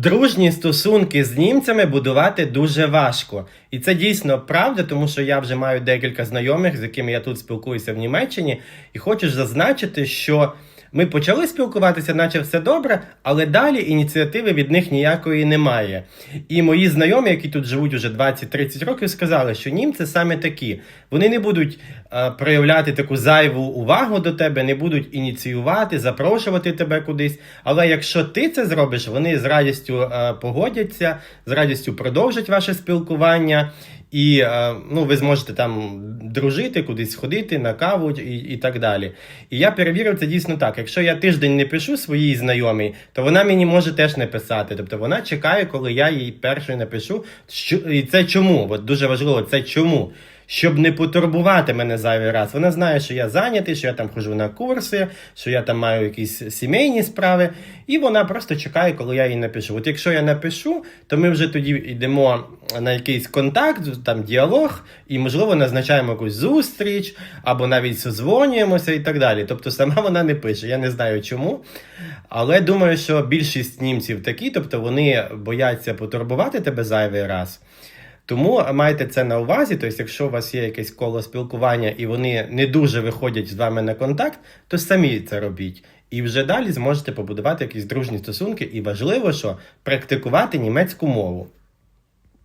Дружні стосунки з німцями будувати дуже важко. І це дійсно правда, тому що я вже маю декілька знайомих, з якими я тут спілкуюся в Німеччині, і хочу зазначити, що ми почали спілкуватися, наче все добре, але далі ініціативи від них ніякої немає. І мої знайомі, які тут живуть уже 20-30 років, сказали, що німці саме такі. Вони не будуть е, проявляти таку зайву увагу до тебе, не будуть ініціювати, запрошувати тебе кудись. Але якщо ти це зробиш, вони з радістю е, погодяться, з радістю продовжать ваше спілкування. І е, ну, ви зможете там дружити, кудись ходити на каву і, і так далі. І я перевірив це дійсно так. Якщо я тиждень не пишу своїй знайомій, то вона мені може теж не писати. Тобто вона чекає, коли я їй першою напишу. Що, і це чому? От дуже важливо, це чому? Щоб не потурбувати мене зайвий раз. Вона знає, що я зайнятий, що я там хожу на курси, що я там маю якісь сімейні справи, і вона просто чекає, коли я їй напишу. От якщо я напишу, то ми вже тоді йдемо на якийсь контакт, там діалог, і, можливо, назначаємо якусь зустріч, або навіть созвонюємося і так далі. Тобто сама вона не пише. Я не знаю чому. Але думаю, що більшість німців такі, тобто вони бояться потурбувати тебе зайвий раз. Тому майте це на увазі. Тобто, якщо у вас є якесь коло спілкування і вони не дуже виходять з вами на контакт, то самі це робіть. І вже далі зможете побудувати якісь дружні стосунки, і важливо, що практикувати німецьку мову.